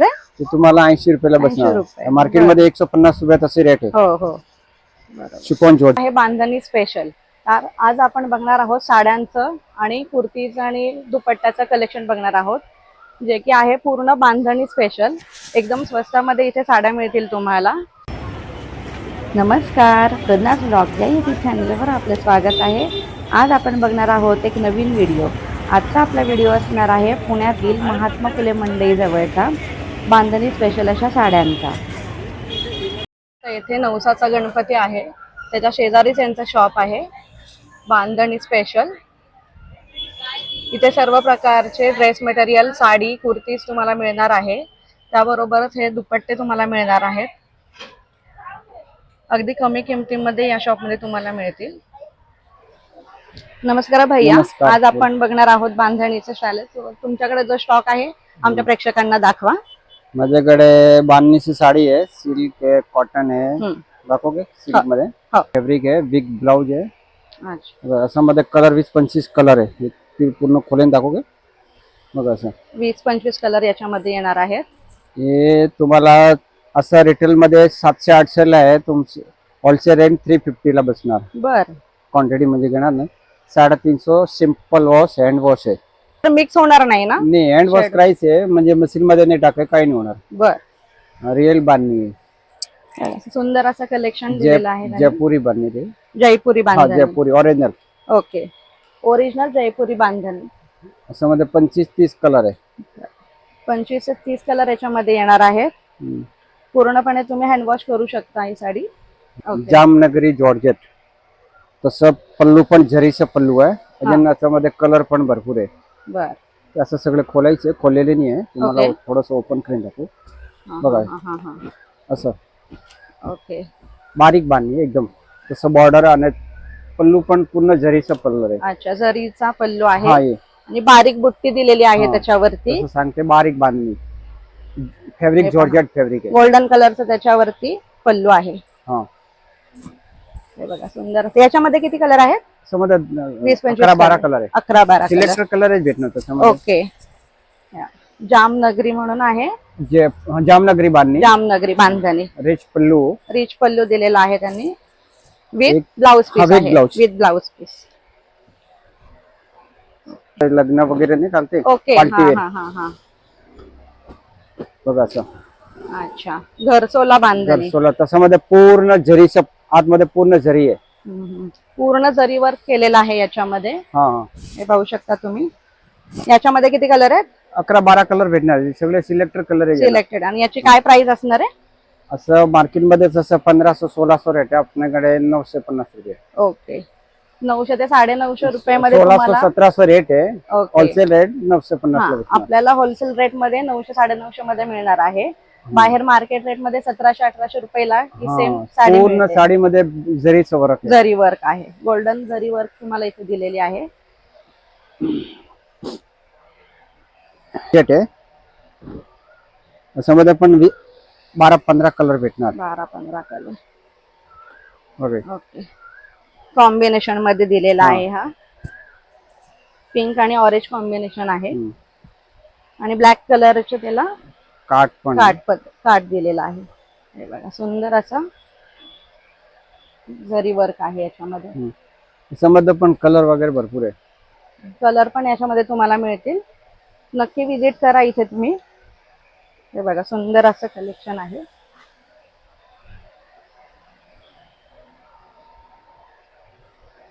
आहे? ते तुम्हाला ऐंशी रुपयाला 80 बसणार. रुपये. मार्केटमध्ये एकशे पन्नास रुपयात असे रेट आहे हो हो. आहे बांधणी स्पेशल तर आज आपण बघणार आहोत साड्यांचं आणि कुर्तीचं आणि दुपट्ट्याचं कलेक्शन बघणार आहोत जे की आहे पूर्ण बांधणी स्पेशल एकदम स्वस्तामध्ये इथे साड्या मिळतील तुम्हाला. नमस्कार. प्रज्ञास ब्लॉग या युट्यूब चॅनलवर आपलं स्वागत आहे. आज आपण बघणार आहोत एक नवीन व्हिडिओ आजचा आपला व्हिडिओ असणार आहे पुण्यातील महात्मा फुले मंडई जवळचा बांधणी स्पेशल अशा साड्यांचा. येथे नवसाचा गणपती आहे. त्याच्या शेजारीच यांचं शॉप आहे. बांधणी स्पेशल इथे सर्व प्रकारचे ड्रेस मटेरियल साडी कुर्तीज तुम्हाला मिळणार आहे. त्याबरोबरच हे दुपट्टे तुम्हाला मिळणार आहेत. अगदी कमी किमतीमध्ये या शॉपमध्ये तुम्हाला मिळतील. नमस्कार भैया. नमस्कार. आज आपण बघणार आहोत बांधणीचं शालेत तुमच्याकडे जो स्टॉक आहे आमच्या प्रेक्षकांना दाखवा. माझ्याकडे बांधणीची साडी आहे सिल्क आहे कॉटन आहे. दाखवगे सिल्कमध्ये हो. फॅब्रिक आहे बिग ब्लाउज आहे. अच्छा. असं मध्ये कलर वीस पंचवीस कलर आहे. ती पूर्ण खोलेन दाखवगे बघा असं. वीस पंचवीस कलर याच्यामध्ये येणार आहेत. हे तुम्हाला असं रिटेल मध्ये सातशे आठशे ला आहे. तुमचं होलसेल रेंट थ्री फिफ्टीला बसणार. बर. क्वांटिटी म्हणजे घेणार नाही. साडेतीनशे सिंपल वॉश हँड वॉश आहे. मिक्स होणार नाही ना? नाही हँड वॉश. करायचे आहे. म्हणजे मशीन मध्ये नाही टाकाय काही नाही होणार. बर. रिअल बांधणी. आहे. सुंदर असं कलेक्शन दिलेलं आहे त्यांनी. जयपुरी बांधणी ते. जयपुरी हा bandhani. Jaipuri original okay. Original Jaipuri bandhani. असं मध्ये पंचवीस तीस कलर आहे. पंचवीस ते तीस कलर याच्यामध्ये येणार आहेत. हम्म. पूर्णपणे तुम्ही हँडवॉश करू शकता ही साडी. Okay Jamnagari georgette. तसं पल्लू पण झरीचं पल्लू आहे. अजून याच्यामध्ये कलर पण भरपूर आहे. बर. ते असं सगळे खोलायचे खोललेले नाही आहे तुम्हाला Okay. थोडस ओपन करून टाकू. हा, बघा. हा, हा, हा. असं. ओके बारीक बांधणी एकदम. तसं बॉर्डर आणि पल्लू पण पूर्ण झरीचं पल्लू आहे. अच्छा जरीचा पल्लू हा आहे. आणि बारीक बुट्टी दिलेली आहे हा. त्याच्यावरती. तसं सांगते बारीक बांधणी. फॅब्रिक. जॉर्जेट फॅब्रिक आहे. गोल्डन कलरचं त्याच्यावरती पल्लू आहे. हा. हे बघा सुंदर. याच्यामध्ये किती कलर आहेत? वीस पंचवीस अकरा बारा. कलर आहे अकरा बारा कलर कलरच भेटणार त्याच्यामध्ये. ओके या. जामनगरी म्हणून आहे. जे जामनगरी बांधणी. जामनगरी बांधणी. रिच पल्लू. रिच पल्लू दिलेला आहे त्यांनी. विथ एक- ब्लाउज हा, पीस with आहे. blouse. विथ ब्लाउज पीस लग्न वगैरे नाही चालते ओके हा wear. हा हा हा. बघा असं. अच्छा. घरचोला बांधणी. सोला त्याच्यामध्ये पूर्ण झरीचं आतमध्ये पूर्ण झरी आहे. हम्म. पूर्ण जरी वर्क केलेला आहे याच्यामध्ये. हा. हा हे पाहू शकता तुम्ही. याच्यामध्ये किती कलर आहेत? अकरा बारा कलर भेटणार सगळे सिलेक्टर कलर आहे सिलेक्टेड आणि याची काय प्राइस असणार आहे? असं मार्केटमध्ये जसं पंधराशे सोळाशे रेट आहे. आपल्याकडे नऊशे पन्नास रुपये ओके नऊशे ते साडे नऊशे रुपये मध्ये सोळाशे तुम्हाला सतराशे रेट आहे. ओके होलसेल रेट नऊशे हा. पन्नास आपल्याला होलसेल रेटमध्ये नऊशे साडे नऊशे मध्ये मिळणार आहे. बाहेर मार्केट रेटमध्ये सतराशे अठराशे रुपयाला ही सेम साडी पूर्ण मिळते. साडीमध्ये जरीचं वर्क आहे. जरी वर्क आहे. गोल्डन जरी वर्क तुम्हाला इथे दिलेली आहे. सेट आहे. त्याच्यामध्ये पण वी- बारा पंधरा कलर भेटणार. बारा पंधरा कलर ओके ओके कॉम्बिनेशनमध्ये दिलेला. आहे हा. पिंक आणि ऑरेंज कॉम्बिनेशन आहे. हम्म. आणि ब्लॅक कलरचे त्याला काठ पण काठ पद- काठ दिलेला आहे. हे बघा सुंदर असा जरी वर्क आहे याच्यामध्ये. हम्म. त्याच्यामध्ये पण कलर वगैरे भरपूर आहे. कलर पण याच्यामध्ये तुम्हाला मिळतील. नक्की विजिट करा इथे तुम्ही. हे बघा सुंदर असं कलेक्शन आहे.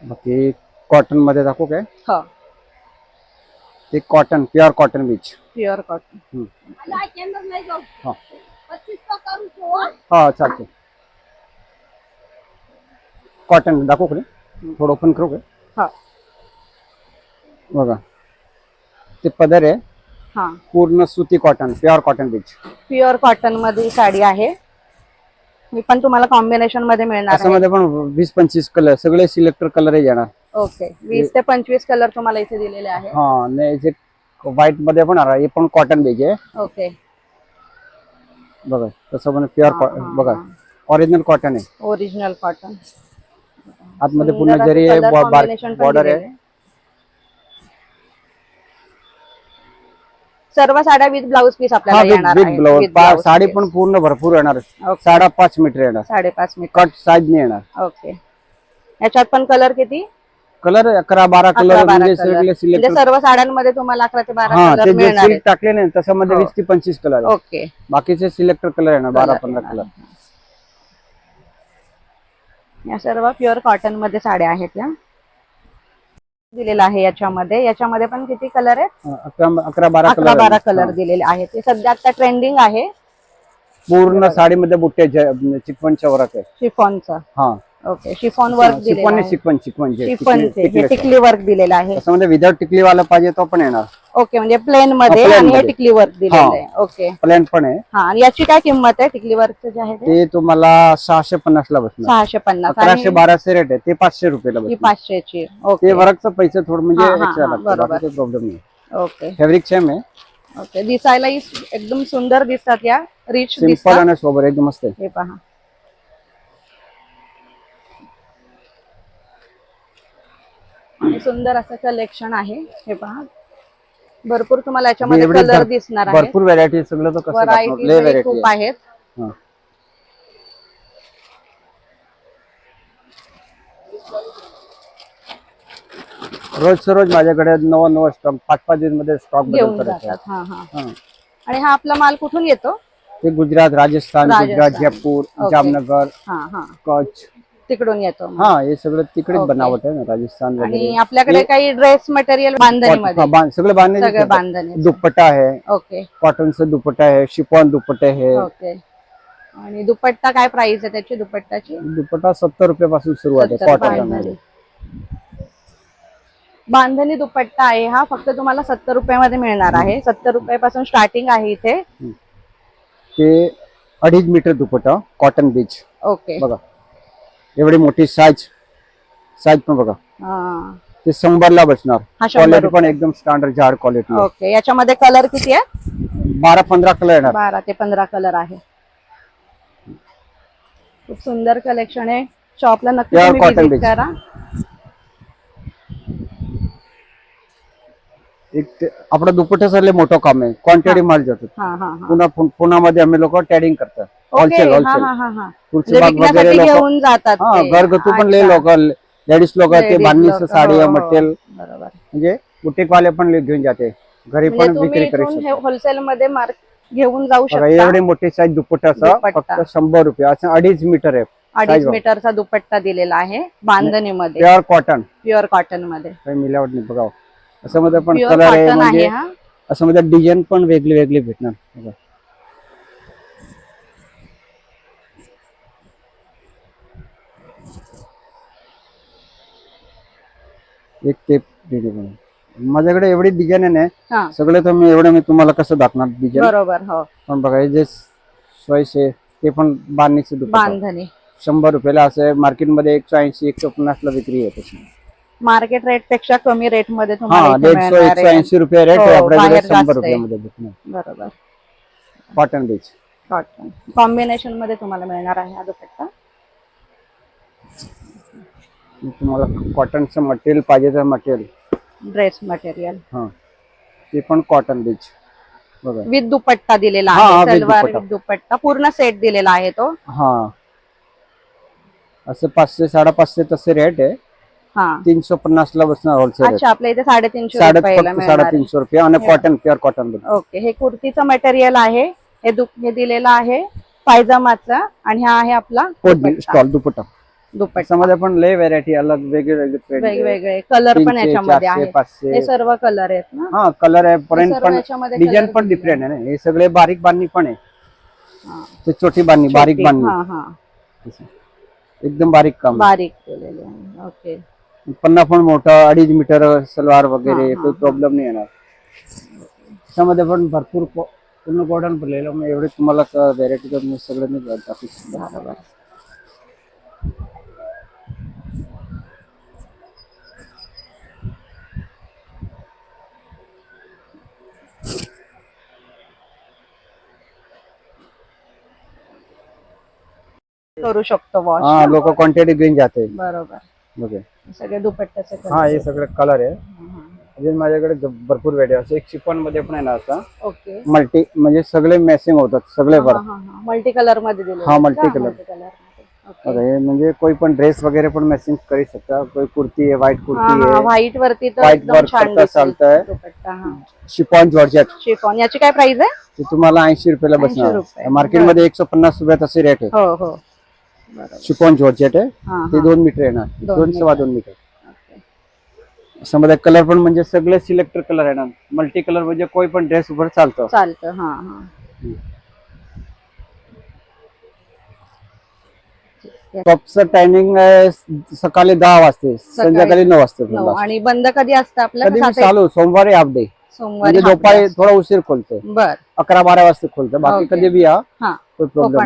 बाकी कॉटनमध्ये दाखवू काय? हो ते कॉटन प्युअर कॉटन बीच प्युअर कॉटन हा. हा चालते कॉटन दाखवू का थोडं ओपन करू का? हा. बघा. ते पदर आहे. हा. पूर्ण सुती कॉटन प्युअर कॉटन बीच प्युअर कॉटनमध्ये साडी आहे. मी पण तुम्हाला कॉम्बिनेशनमध्ये मिळणार आहे. त्याच्यामध्ये पण वीस पंचवीस कलर सगळे सिलेक्टर कलर येणार. ओके. वीस ते पंचवीस कलर तुम्हाला इथे दिलेले आहे हा नाही जे व्हाईटमध्ये पण आहे हे पण कॉटन बीज आहे ओके. बघा तसं पण प्युअर बघा ओरिजिनल कॉटन आहे. ओरिजिनल कॉटन आतमध्ये पूर्ण जरी आहे बॉर्डर आहे. सर्व साड्या विथ ब्लाऊज पीस आपल्याला विथ साडी. पण पूर्ण भरपूर येणार. साडा पाच मीटर येणार. साडेपाच मीटर कट साईज नाही येणार. ओके. याच्यात पण कलर किती? कलर अकरा बारा कलर बारा म्हणजे म्हणजे सर्व साड्यांमध्ये तुम्हाला अकरा ते बारा हा कलर ते जे मिळणार सिल्क टाकले नाही त्याच्यामध्ये हो. वीस ते पंचवीस कलर आहे ओके. बाकीचे सिलेक्टर कलर येणार बारा Colour पंधरा. कलर. या सर्व प्युअर कॉटनमध्ये साड्या आहेत या. दिलेला आहे याच्यामध्ये. याच्यामध्ये पण किती कलर आहेत? अकरा अकरा बारा अकरा कलर बारा कलर दिलेले आहेत. ते सध्या आता ट्रेंडिंग आहे. पूर्ण साडीमध्ये बुट्टे चिकपन चवरक आहे. शिफॉनचं. हा. ओके शिफॉन वर्क दिलेलं चिकपन आहे. जे शिफॉनचे टिकली- हे टिकली टिकली वर्क दिलेलं आहे. त्याच्यामध्ये विदाउट टिकलीवाला पाहिजे तो पण येणार. ओके म्हणजे प्लेन मध्ये plain आणि हे मध्ये. टिकली वर्क दिलेलं. आहे. ओके प्लॅन पण आहे. हा आणि याची काय किंमत आहे टिकली वर्कचं जे आहे ते? ते तुम्हाला सहाशे पन्नास ला बसणार. सहाशे पन्नास. अकराशे आणि बाराशे रेट आहे. ते पाचशे रुपयाला ही बसणार. पाचशेची. ओके वर्कचं पैसे थोडं म्हणजे हा, हा, एक्स्ट्रा हा, बरोबर. प्रॉब्लेम नाही. ओके फॅब्रिक सेम आहे. ओके दिसायलाही एकदम सुंदर दिसतात या. रिच सिंपल दिसतात. आणि सोबर एकदम मस्त आहे. हे पहा. आणि सुंदर असं कलेक्शन आहे. हे पहा. भरपूर तुम्हाला याच्यामध्ये एवढी कलर भर- दिसणार आहे भरपूर व्हरायटी सगळं तर कसं? लय व्हरायटी व्हरायटी खूप आहेत. रोज रोज माझ्याकडे नवा नवा स्टॉक पाच पाच दिवसमध्ये स्टॉक घेऊन जातात. हा हा. हा. आणि हा आपला माल कुठून येतो? ते गुजरात राजस्थान गुजरात. जयपूर. जामनगर हा हा. कच्छ. तिकडून येतो. हा हे सगळं तिकडेच. बनावट आहे ना राजस्थान आणि वगैरे. आपल्याकडे काही ड्रेस मटेरियल बांधणीमध्ये. हा, बां- सगळे बांधणे सगळे बांधणी दुपट्टा आहे. ओके. कॉटनचं दुपट्टा आहे शिफॉन दुपट्टे आहे. ओके. आणि दुपट्टा काय प्राइस आहे त्याची दुपट्टाची? दुपट्टा सत्तर रुपयापासून सुरुवात आहे कॉटन बांधणी. बांधणी दुपट्टा आहे हा फक्त तुम्हाला सत्तर रुपयामध्ये मिळणार आहे. सत्तर रुपयापासून स्टार्टिंग आहे इथे. ते अडीच मीटर दुपट्टा कॉटन बीच ओके. बघा. एवढी मोठी साईज साईज पण बघा. हा. ते शंभरला बसणार. हा शंभर क्वालिटी पण. एकदम स्टँडर्ड झाड क्वालिटी ओके याच्यामध्ये कलर किती आहे? बारा पंधरा कलर येणार. बारा ते पंधरा कलर आहे. खूप सुंदर कलेक्शन आहे. शॉपला नक्की Pure तुम्ही cotton visit base. करा. एक ते आपलं दुपट्टा सरले मोठं काम आहे. क्वांटिटी माल जातो हा हा हा. पुन्हा पुण्यामध्ये आम्ही लोक टॅडिंग करतात. होलसेल हा होलसेल हा हा हा. घेऊन जातात हा. घरगुती पण लय अच्छा. लोक लेडीज लोक ते बांधणीचं लोकं, साडी हो, हो. मटेरियल बरोबर. म्हणजे बुटीक वाले पण घेऊन जाते. घरी म्हणजे पण विक्री करू शकतो. होलसेल मध्ये मार्क घेऊन जाऊ शकता. एवढी मोठी साईज दुपट्टाचा दुपट्टा. फक्त शंभर रुपये. असं अडीच मीटर आहे. अडीच. मीटरचा दुपट्टा दिलेला आहे बांधणीमध्ये. प्युअर कॉटन प्युअर कॉटनमध्ये काही मिलावट नाही बघा. असं मध्ये पण कलर आहे म्हणजे हा. असं मध्ये डिझाईन पण वेगळी वेगळी भेटणार एक ते डिझाईन माझ्याकडे एवढी डिझाईन आहे सगळे तर मी एवढं मी तुम्हाला कसं दाखवणार डिझाईन बरोबर हो. पण बघा हे जे आहे ते पण बांधणीचे दुपट्टा बांधणी. शंभर रुपयाला असं आहे मार्केटमध्ये एकशे ऐंशी एकशे पन्नासला विक्री आहे त्याची मार्केट रेटपेक्षा कमी रेटमध्ये तुम्हाला हा इथे दीडशे मिळणार एकशे आहे. ऐंशी रुपये रेट हो, आपल्याकडे बाहेर जास्त शंभर आहे. रुपयामध्ये भेटणार. बरोबर. कॉटन बीच कॉटन कॉम्बिनेशनमध्ये तुम्हाला मिळणार आहे हा दुपट्टा. तुम्हाला कॉटनचं मटेरियल पाहिजे तर मटेरियल ड्रेस मटेरियल हा. ते पण कॉटन बीच बघा. विथ दुपट्टा दिलेला हा, आहे सलवार दुपट्टा. विथ दुपट्टा. पूर्ण सेट दिलेला आहे तो. हा. असं पाचशे साडेपाचशे तसे रेट आहे. हा. तीनशे पन्नास ला बसणार होलसेल अच्छा आपल्या इथे साडेतीनशे. साडेतीनशे रुपये आणि कॉटन प्युअर कॉटन ओके हे कुर्तीचं मटेरियल आहे हे दु हे दिलेलं आहे पायजमाचा आणि हा आहे आपला. स्टॉल दुपट्टा. दुपट्टा. त्याच्यामध्ये पण लय व्हेरायटी अलग वेगळे. वेगवेगळे. कलर पण याच्यामध्ये पाचशे. हे सर्व कलर आहेत ना? हा कलर आहे प्रिंट सर्व पण डिझाईन पण डिफरंट आहे ना? हे सगळे बारीक बांधणी पण आहे. ते छोटी बांधणी बारीक बांधणी. हा हा. एकदम बारीक काम बारीक केलेले ओके पन्ना पण मोठं अडीच मीटर सलवार वगैरे काही प्रॉब्लेम नाही येणार. त्याच्यामध्ये पण भरपूर पूर्ण कॉटन भरलेलं एवढे तुम्हाला व्हेरायटी मी सगळं दाखवू शकत. करू शकतो हा वॉश लोक क्वांटिटी घेऊन जाते. बरोबर. ओके. सगळे दुपट्ट्याचे हा हे सगळे कलर आहे. अजून माझ्याकडे ग- भरपूर व्हेरायटी असं एक शिफॉनमध्ये पण आहे ना असं. ओके. मल्टी म्हणजे सगळे मॅचिंग होतात सगळे वर मल्टी कलरमध्ये दिले हा, multi color. कलर हे म्हणजे कोई पण ड्रेस वगैरे पण मॅचिंग करू शकता. कोई कुर्ती आहे व्हाईट कुर्ती आहे. व्हाईट वरती तर White एकदम work छान करता दिसेल चालतंय. दुपट्टा हा. शिफॉन जॉर्जेट शिफॉन याची काय प्राइस आहे? ते तुम्हाला ऐंशी रुपयाला 80 बसणार. रुपये. मार्केटमध्ये एकशे पन्नास रुपयात असे रेट आहे. हो हो. शिफॉन जॉर्जेट आहे. ते दोन मीटर येणार. दोन सव्वा दोन मीटर. याच्यामध्ये कलर पण म्हणजे सगळे सिलेक्टर कलर येणार. मल्टी कलर म्हणजे कोई पण ड्रेस वर चालतं. चालतं हा हा. शॉपचं टायमिंग सकाळी दहा वाजते संध्याकाळी नऊ वाजते. आणि बंद कधी असतं आपलं चालू सोमवारी हाफ डे सोमवारी म्हणजे दुपारी. थोडा उशीर खोलते बर. अकरा बारा वाजता खोलते बाकी. कधी बी या कोई प्रॉब्लेम